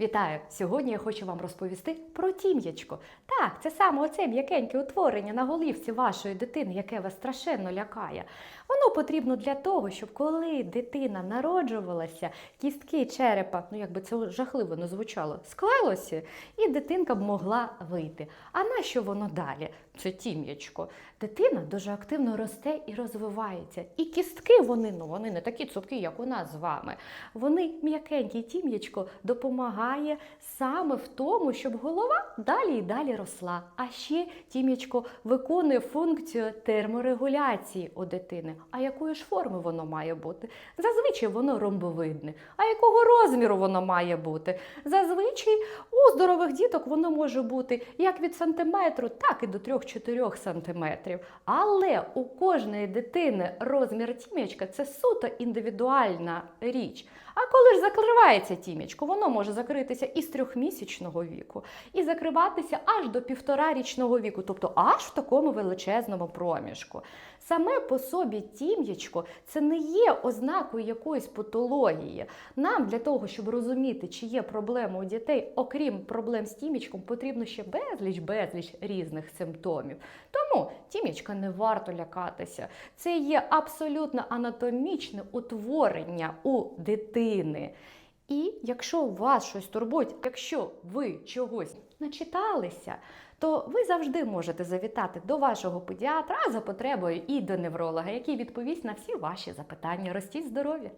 Вітаю! Сьогодні я хочу вам розповісти про тім'ячко. Так, це саме оце м'якеньке утворення на голівці вашої дитини, яке вас страшенно лякає. Воно потрібно для того, щоб коли дитина народжувалася, кістки черепа, ну як би це жахливо не звучало, склалося, і дитинка б могла вийти. А на що воно далі? Це тім'ячко. Дитина дуже активно росте і розвивається. І кістки вони, ну вони не такі цупкі, як у нас з вами. Вони м'якенькі тім'ячко допомагає саме в тому, щоб голова далі і далі росла. А ще тім'ячко виконує функцію терморегуляції у дитини. А якої ж форми воно має бути? Зазвичай воно ромбовидне. А якого розміру воно має бути? Зазвичай у здорових діток воно може бути як від сантиметру, так і до 3-4 сантиметрів. Але у кожної дитини розмір тім'ячка це суто індивідуальна річ. А коли ж закривається тім'ячко, воно може закритися із трьохмісячного віку і закриватися аж до півторарічного віку, тобто аж в такому величезному проміжку. Саме по собі тім'ячко це не є ознакою якоїсь патології. Нам для того, щоб розуміти, чи є проблема у дітей, окрім проблем з тім'ячком, потрібно ще безліч, безліч різних симптомів. Тому тім'ячка не варто лякатися. Це є абсолютно анатомічне утворення у дитини. І якщо вас щось турбує, якщо ви чогось начиталися, то ви завжди можете завітати до вашого педіатра за потребою і до невролога, який відповість на всі ваші запитання. Ростіть здоров'я!